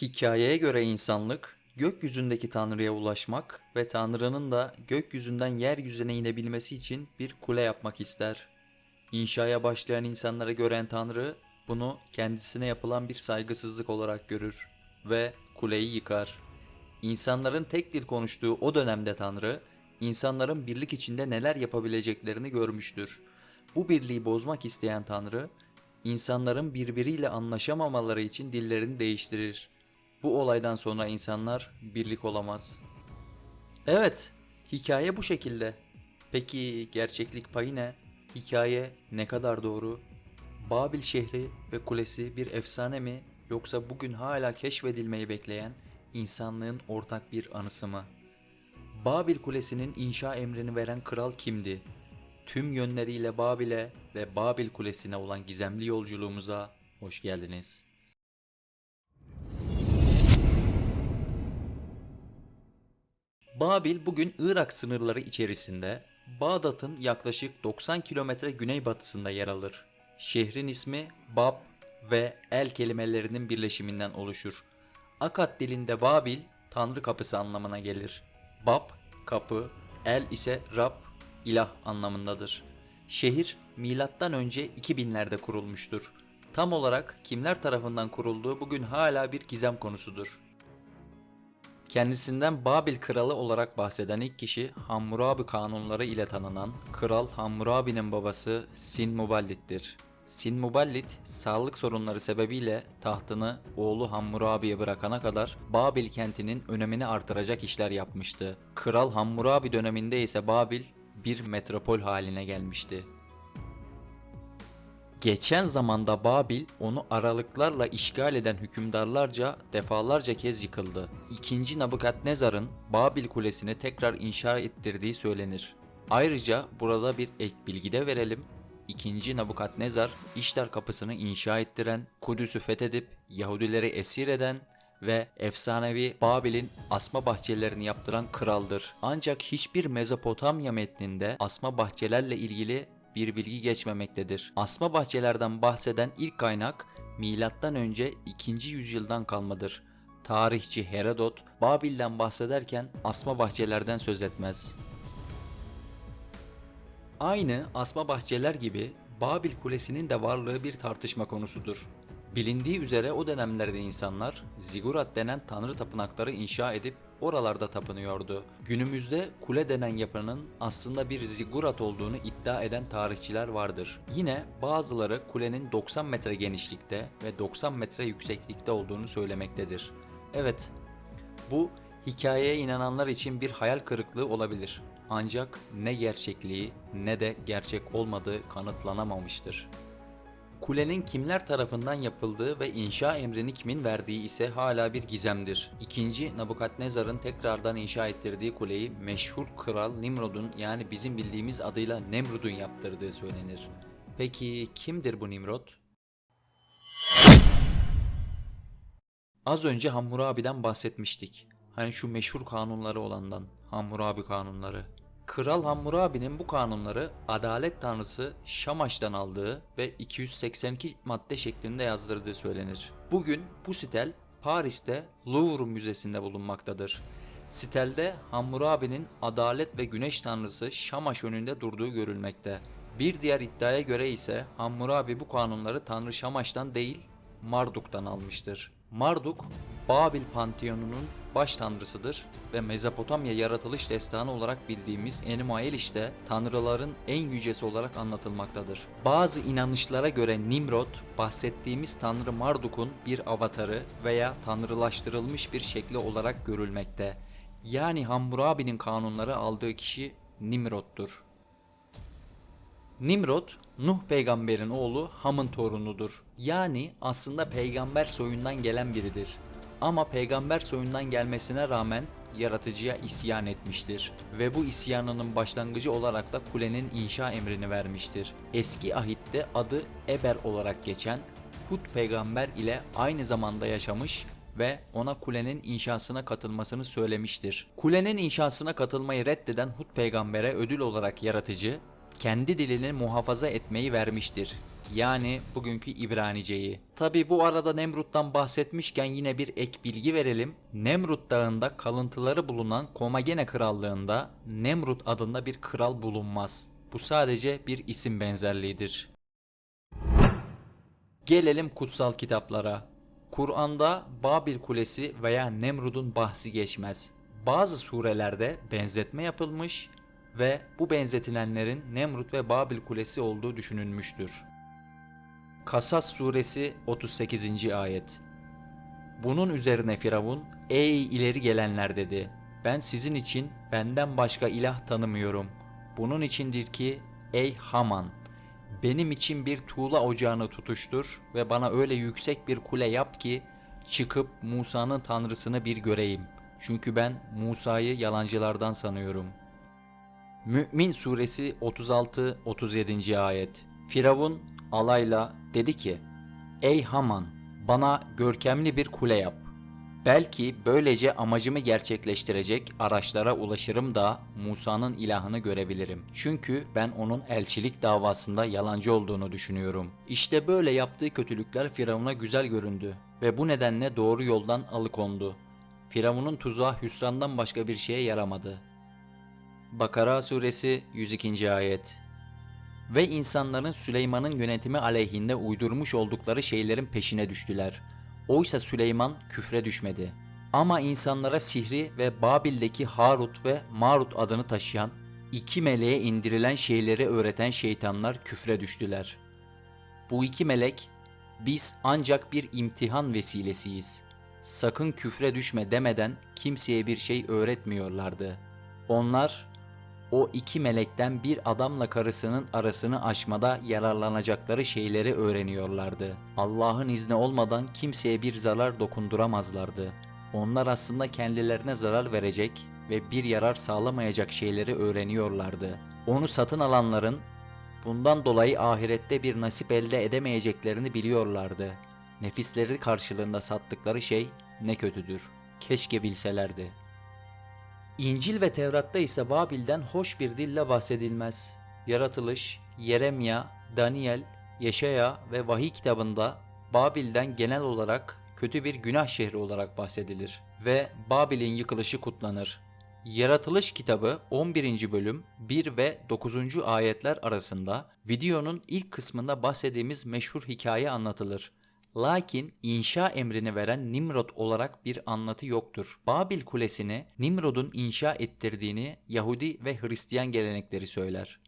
Hikayeye göre insanlık gökyüzündeki Tanrı'ya ulaşmak ve Tanrı'nın da gökyüzünden yeryüzüne inebilmesi için bir kule yapmak ister. İnşaya başlayan insanları gören Tanrı bunu kendisine yapılan bir saygısızlık olarak görür ve kuleyi yıkar. İnsanların tek dil konuştuğu o dönemde Tanrı, insanların birlik içinde neler yapabileceklerini görmüştür. Bu birliği bozmak isteyen Tanrı, insanların birbiriyle anlaşamamaları için dillerini değiştirir. Bu olaydan sonra insanlar birlik olamaz. Evet, hikaye bu şekilde. Peki gerçeklik payı ne? Hikaye ne kadar doğru? Babil şehri ve kulesi bir efsane mi yoksa bugün hala keşfedilmeyi bekleyen insanlığın ortak bir anısı mı? Babil Kulesi'nin inşa emrini veren kral kimdi? Tüm yönleriyle Babil'e ve Babil Kulesi'ne olan gizemli yolculuğumuza hoş geldiniz. Babil bugün Irak sınırları içerisinde Bağdat'ın yaklaşık 90 kilometre güneybatısında yer alır. Şehrin ismi Bab ve El kelimelerinin birleşiminden oluşur. Akad dilinde Babil, Tanrı kapısı anlamına gelir. Bab, kapı, El ise Rab, ilah anlamındadır. Şehir milattan önce 2000'lerde kurulmuştur. Tam olarak kimler tarafından kurulduğu bugün hala bir gizem konusudur. Kendisinden Babil kralı olarak bahseden ilk kişi Hammurabi kanunları ile tanınan Kral Hammurabi'nin babası Sin Muballit'tir. Sin Muballit sağlık sorunları sebebiyle tahtını oğlu Hammurabi'ye bırakana kadar Babil kentinin önemini artıracak işler yapmıştı. Kral Hammurabi döneminde ise Babil bir metropol haline gelmişti. Geçen zamanda Babil onu aralıklarla işgal eden hükümdarlarca defalarca kez yıkıldı. İkinci Nabukadnezar'ın Babil Kulesi'ni tekrar inşa ettirdiği söylenir. Ayrıca burada bir ek bilgi de verelim. İkinci Nabukadnezar İştar kapısını inşa ettiren, Kudüs'ü fethedip Yahudileri esir eden ve efsanevi Babil'in asma bahçelerini yaptıran kraldır. Ancak hiçbir Mezopotamya metninde asma bahçelerle ilgili bir bilgi geçmemektedir. Asma bahçelerden bahseden ilk kaynak milattan önce 2. yüzyıldan kalmadır. Tarihçi Herodot Babil'den bahsederken asma bahçelerden söz etmez. Aynı asma bahçeler gibi Babil Kulesi'nin de varlığı bir tartışma konusudur. Bilindiği üzere o dönemlerde insanlar zigurat denen tanrı tapınakları inşa edip oralarda tapınıyordu. Günümüzde kule denen yapının aslında bir zigurat olduğunu iddia eden tarihçiler vardır. Yine bazıları kulenin 90 metre genişlikte ve 90 metre yükseklikte olduğunu söylemektedir. Evet, bu hikayeye inananlar için bir hayal kırıklığı olabilir. Ancak ne gerçekliği ne de gerçek olmadığı kanıtlanamamıştır. Kulenin kimler tarafından yapıldığı ve inşa emrini kimin verdiği ise hala bir gizemdir. İkinci Nabukadnezar'ın tekrardan inşa ettirdiği kuleyi meşhur kral Nimrod'un yani bizim bildiğimiz adıyla Nemrud'un yaptırdığı söylenir. Peki kimdir bu Nimrod? Az önce Hammurabi'den bahsetmiştik. Hani şu meşhur kanunları olandan, Hammurabi kanunları. Kral Hammurabi'nin bu kanunları adalet tanrısı Şamaş'tan aldığı ve 282 madde şeklinde yazdırdığı söylenir. Bugün bu sitel Paris'te Louvre Müzesi'nde bulunmaktadır. Sitelde Hammurabi'nin adalet ve güneş tanrısı Şamaş önünde durduğu görülmekte. Bir diğer iddiaya göre ise Hammurabi bu kanunları tanrı Şamaş'tan değil Marduk'tan almıştır. Marduk, Babil Panteonu'nun baş tanrısıdır ve Mezopotamya yaratılış destanı olarak bildiğimiz Enuma-Eliş de tanrıların en yücesi olarak anlatılmaktadır. Bazı inanışlara göre Nimrod, bahsettiğimiz tanrı Marduk'un bir avatarı veya tanrılaştırılmış bir şekli olarak görülmekte. Yani Hammurabi'nin kanunları aldığı kişi Nimrod'dur. Nimrod, Nuh peygamberin oğlu Ham'ın torunudur. Yani aslında peygamber soyundan gelen biridir. Ama peygamber soyundan gelmesine rağmen yaratıcıya isyan etmiştir ve bu isyanının başlangıcı olarak da kulenin inşa emrini vermiştir. Eski ahitte adı Eber olarak geçen Hud peygamber ile aynı zamanda yaşamış ve ona kulenin inşasına katılmasını söylemiştir. Kulenin inşasına katılmayı reddeden Hud peygambere ödül olarak yaratıcı kendi dilini muhafaza etmeyi vermiştir. Yani bugünkü İbraniceyi. Tabi bu arada Nemrut'tan bahsetmişken yine bir ek bilgi verelim. Nemrut Dağı'nda kalıntıları bulunan Komagene Krallığı'nda Nemrut adında bir kral bulunmaz. Bu sadece bir isim benzerliğidir. Gelelim kutsal kitaplara. Kur'an'da Babil Kulesi veya Nemrud'un bahsi geçmez. Bazı surelerde benzetme yapılmış ve bu benzetilenlerin Nemrut ve Babil Kulesi olduğu düşünülmüştür. Kasas suresi 38. ayet. Bunun üzerine Firavun, ey ileri gelenler dedi. Ben sizin için benden başka ilah tanımıyorum. Bunun içindir ki ey Haman, benim için bir tuğla ocağını tutuştur ve bana öyle yüksek bir kule yap ki çıkıp Musa'nın tanrısını bir göreyim. Çünkü ben Musa'yı yalancılardan sanıyorum. Mü'min suresi 36-37. ayet. Firavun alayla dedi ki, Ey Haman, bana görkemli bir kule yap. Belki böylece amacımı gerçekleştirecek araçlara ulaşırım da Musa'nın ilahını görebilirim. Çünkü ben onun elçilik davasında yalancı olduğunu düşünüyorum. İşte böyle yaptığı kötülükler Firavun'a güzel göründü ve bu nedenle doğru yoldan alıkondu. Firavun'un tuzağı hüsrandan başka bir şeye yaramadı. Bakara suresi 102. ayet Ve insanların Süleyman'ın yönetimi aleyhinde uydurmuş oldukları şeylerin peşine düştüler. Oysa Süleyman küfre düşmedi. Ama insanlara sihri ve Babil'deki Harut ve Marut adını taşıyan iki meleğe indirilen şeyleri öğreten şeytanlar küfre düştüler. Bu iki melek biz ancak bir imtihan vesilesiyiz. Sakın küfre düşme demeden kimseye bir şey öğretmiyorlardı. Onlar o iki melekten bir adamla karısının arasını aşmada yararlanacakları şeyleri öğreniyorlardı. Allah'ın izni olmadan kimseye bir zarar dokunduramazlardı. Onlar aslında kendilerine zarar verecek ve bir yarar sağlamayacak şeyleri öğreniyorlardı. Onu satın alanların bundan dolayı ahirette bir nasip elde edemeyeceklerini biliyorlardı. Nefisleri karşılığında sattıkları şey ne kötüdür. Keşke bilselerdi. İncil ve Tevrat'ta ise Babil'den hoş bir dille bahsedilmez. Yaratılış, Yeremya, Daniel, Yeşaya ve Vahiy kitabında Babil'den genel olarak kötü bir günah şehri olarak bahsedilir ve Babil'in yıkılışı kutlanır. Yaratılış kitabı 11. bölüm 1 ve 9. ayetler arasında videonun ilk kısmında bahsettiğimiz meşhur hikaye anlatılır. Lakin inşa emrini veren Nimrod olarak bir anlatı yoktur. Babil Kulesi'ni Nimrod'un inşa ettirdiğini Yahudi ve Hristiyan gelenekleri söyler.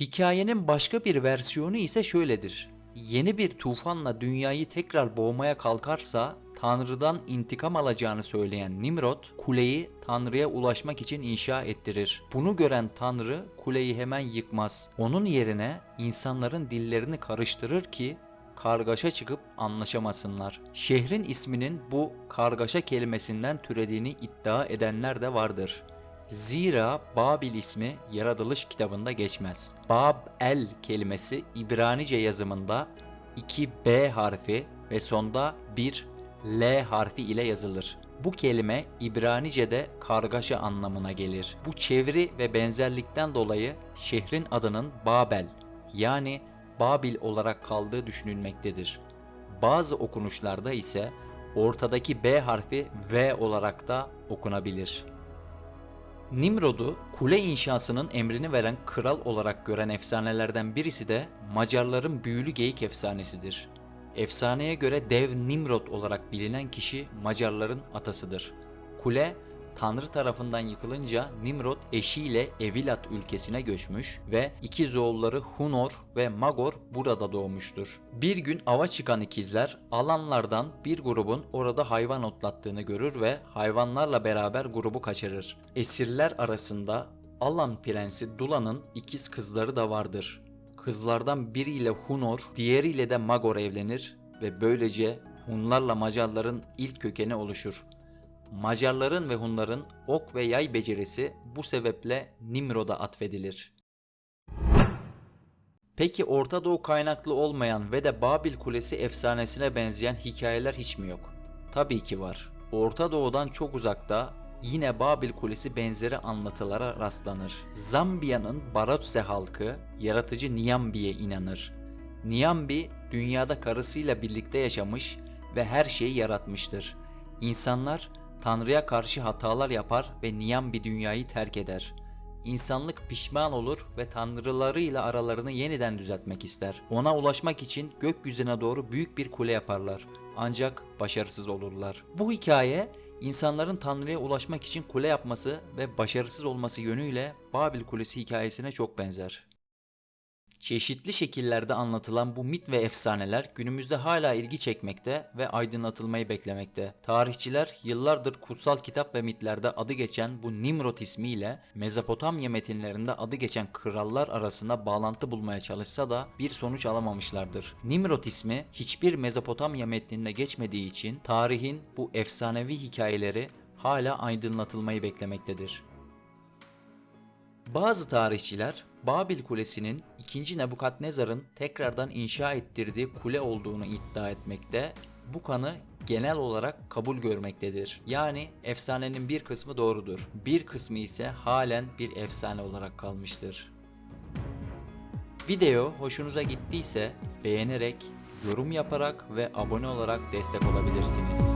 Hikayenin başka bir versiyonu ise şöyledir. Yeni bir tufanla dünyayı tekrar boğmaya kalkarsa Tanrı'dan intikam alacağını söyleyen Nimrod, kuleyi Tanrı'ya ulaşmak için inşa ettirir. Bunu gören Tanrı kuleyi hemen yıkmaz. Onun yerine insanların dillerini karıştırır ki kargaşa çıkıp anlaşamasınlar. Şehrin isminin bu kargaşa kelimesinden türediğini iddia edenler de vardır. Zira Babil ismi yaratılış kitabında geçmez. Bab-el kelimesi İbranice yazımında 2 B harfi ve sonda bir L harfi ile yazılır. Bu kelime İbranice'de kargaşa anlamına gelir. Bu çeviri ve benzerlikten dolayı şehrin adının Babel yani Babil olarak kaldığı düşünülmektedir. Bazı okunuşlarda ise ortadaki B harfi V olarak da okunabilir. Nimrod'u kule inşasının emrini veren kral olarak gören efsanelerden birisi de Macarların büyülü geyik efsanesidir. Efsaneye göre dev Nimrod olarak bilinen kişi Macarların atasıdır. Kule Tanrı tarafından yıkılınca Nimrod eşiyle Evilat ülkesine göçmüş ve ikiz oğulları Hunor ve Magor burada doğmuştur. Bir gün ava çıkan ikizler alanlardan bir grubun orada hayvan otlattığını görür ve hayvanlarla beraber grubu kaçırır. Esirler arasında Alan prensi Dula'nın ikiz kızları da vardır. Kızlardan biriyle Hunor, diğeriyle de Magor evlenir ve böylece Hunlarla Macarların ilk kökeni oluşur. Macarların ve Hunların ok ve yay becerisi bu sebeple Nimrod'a atfedilir. Peki Orta Doğu kaynaklı olmayan ve de Babil Kulesi efsanesine benzeyen hikayeler hiç mi yok? Tabii ki var. Orta Doğu'dan çok uzakta yine Babil Kulesi benzeri anlatılara rastlanır. Zambiya'nın Barotse halkı yaratıcı Niambi'ye inanır. Niambi dünyada karısıyla birlikte yaşamış ve her şeyi yaratmıştır. İnsanlar Tanrı'ya karşı hatalar yapar ve Niambi dünyayı terk eder. İnsanlık pişman olur ve tanrılarıyla aralarını yeniden düzeltmek ister. Ona ulaşmak için gökyüzüne doğru büyük bir kule yaparlar. Ancak başarısız olurlar. Bu hikaye insanların Tanrı'ya ulaşmak için kule yapması ve başarısız olması yönüyle Babil Kulesi hikayesine çok benzer. Çeşitli şekillerde anlatılan bu mit ve efsaneler günümüzde hala ilgi çekmekte ve aydınlatılmayı beklemekte. Tarihçiler yıllardır kutsal kitap ve mitlerde adı geçen bu Nimrod ismiyle Mezopotamya metinlerinde adı geçen krallar arasında bağlantı bulmaya çalışsa da bir sonuç alamamışlardır. Nimrod ismi hiçbir Mezopotamya metninde geçmediği için tarihin bu efsanevi hikayeleri hala aydınlatılmayı beklemektedir. Bazı tarihçiler Babil Kulesi'nin 2. Nebukadnezar'ın tekrardan inşa ettirdiği kule olduğunu iddia etmekte, bu kanı genel olarak kabul görmektedir. Yani efsanenin bir kısmı doğrudur. Bir kısmı ise halen bir efsane olarak kalmıştır. Video hoşunuza gittiyse beğenerek, yorum yaparak ve abone olarak destek olabilirsiniz.